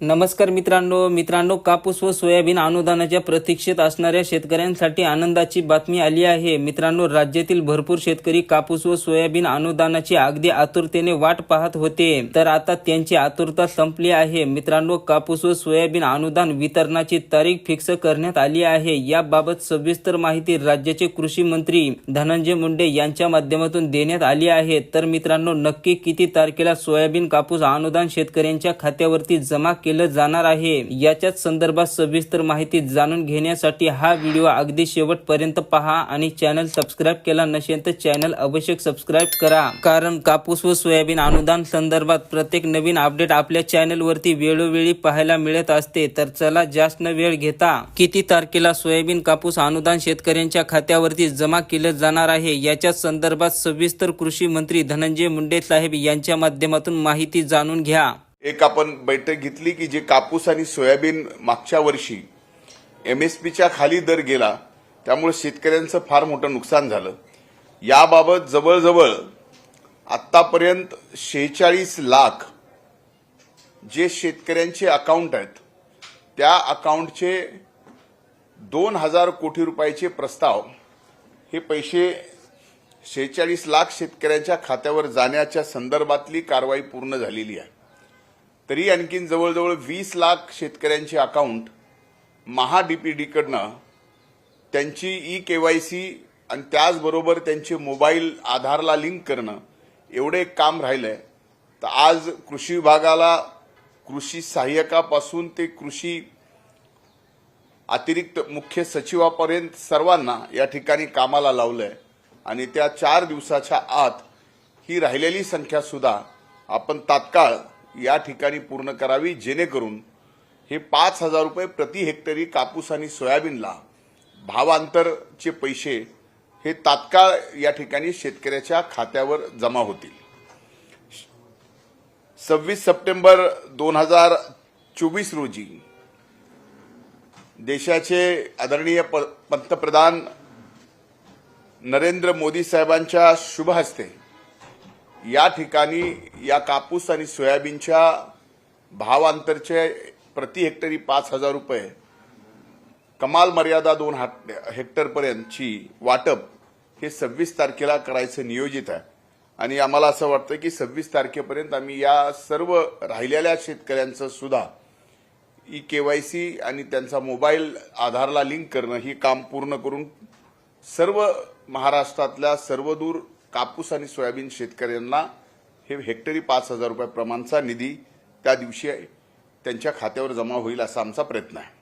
नमस्कार मित्रांनो मित्रांनो कापूस व सोयाबीन अनुदानाच्या प्रतीक्षेत असणाऱ्या शेतकऱ्यांसाठी आनंदाची बातमी आली आहे. मित्रांनो राज्यातील भरपूर शेतकरी कापूस व सोयाबीन अनुदानाची अगदी आतुरतेने वाट पाहत होते. तर आता त्यांची आतुरता संपली आहे. मित्रांनो कापूस व सोयाबीन अनुदान वितरणाची तारीख फिक्स करण्यात आली आहे. याबाबत सविस्तर माहिती राज्याचे कृषी मंत्री धनंजय मुंडे यांच्या माध्यमातून देण्यात आली आहे. तर मित्रांनो नक्की किती तारखेला सोयाबीन कापूस अनुदान शेतकऱ्यांच्या खात्यावरती जमा केलं जाणार आहे. याच्याच संदर्भात सविस्तर माहिती जाणून घेण्यासाठी हा व्हिडिओ अगदी शेवटपर्यंत पहा आणि चॅनल सबस्क्राईब केला नसेल तर चॅनल अवश्य सबस्क्राईब करा. कारण कापूस व सोयाबीन अनुदान संदर्भात प्रत्येक नवीन अपडेट आपल्या चॅनल वरती वेळोवेळी पाहायला मिळत असते. तर चला जास्त न वेळ घेता. किती तारखेला सोयाबीन कापूस अनुदान शेतकऱ्यांच्या खात्यावरती जमा केलं जाणार आहे? याच्या संदर्भात सविस्तर कृषी मंत्री धनंजय मुंडे साहेब यांच्या माध्यमातून माहिती जाणून घ्या. एक आपण बैठक घेतली की जे कापूस आणि सोयाबीन मागच्या वर्षी एमएसपीच्या खाली दर गेला त्यामुळे शेतकऱ्यांचं फार मोठं नुकसान झालं. याबाबत जवळजवळ आतापर्यंत शेहेचाळीस लाख जे शेतकऱ्यांचे अकाउंट आहेत त्या अकाउंटचे दोन हजार कोटी रुपयाचे प्रस्ताव हे पैसे शेहेचाळीस लाख शेतकऱ्यांच्या खात्यावर जाण्याच्या संदर्भातली कारवाई पूर्ण झालेली आहे. तरी आणखीन जवळजवळ वीस लाख शेतकऱ्यांचे अकाउंट महाडीपीडीकडनं त्यांची ई के वाय सी आणि त्याचबरोबर त्यांचे मोबाईल आधारला लिंक करणं एवढं एक काम आहे तर आज कृषी विभागाला कृषी सहाय्यकापासून ते कृषी अतिरिक्त मुख्य सचिवापर्यंत सर्वांना या ठिकाणी कामाला लावलं आहे आणि त्या चार दिवसाच्या आत ही राहिलेली संख्यासुद्धा आपण तात्काळ या ठिकाणी पूर्ण करावी जेणेकरून हे पाच हजार रुपये प्रति हेक्टरी कापूस आणि सोयाबीनला भावांतरचे पैसे हे तात्काळ या ठिकाणी शेतकऱ्याच्या खात्यावर जमा होतील. सव्वीस सप्टेंबर दोन हजार चोवीस रोजी देशाचे आदरणीय प- पंतप्रधान नरेंद्र मोदी साहेबांच्या शुभ हस्ते या ठिकाणी या कापूस आणि सोयाबीनच्या भावांतरचे प्रति हेक्टरी पाच हजार रुपये कमाल मर्यादा दोन हेक्टरपर्यंतची वाटप हे सव्वीस तारखेला करायचं नियोजित आहे. आणि आम्हाला असं वाटतं की सव्वीस तारखेपर्यंत आम्ही या सर्व राहिलेल्या शेतकऱ्यांचं सुद्धा ई सी आणि त्यांचा मोबाईल आधारला लिंक करणं ही काम पूर्ण करून सर्व महाराष्ट्रातल्या सर्वदूर कापूस आणि सोयाबीन शेतकऱ्यांना हे हेक्टरी पाच हजार रुपये प्रमाणचा निधी त्या दिवशी त्यांच्या खात्यावर जमा होईल असा आमचा प्रयत्न आहे.